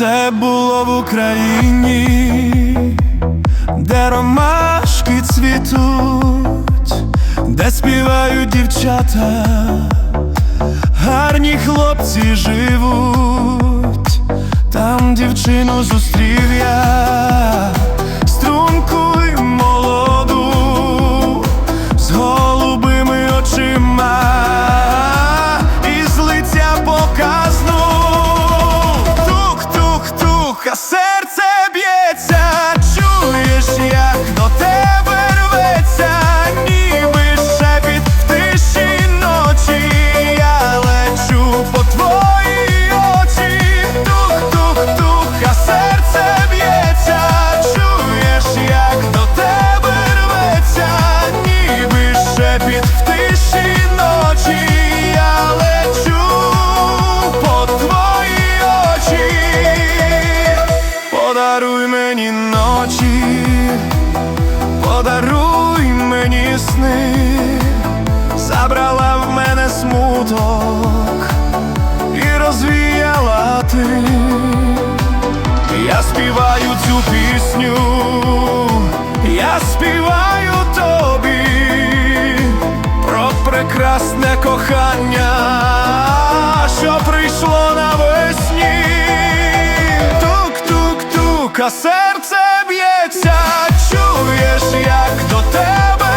Це було в Україні, де ромашки цвітуть, де співають дівчата, гарні хлопці живуть, там дівчину зустрів я, серце б'ється, чуєш, як до тебе рветься, подаруй мені ночі, подаруй мені сни, забрала в мене смуток і розвіяла ти. Я співаю цю пісню, я співаю тобі про прекрасне кохання, Тук-тук-тук, а серце б'ється, чуєш, як до тебе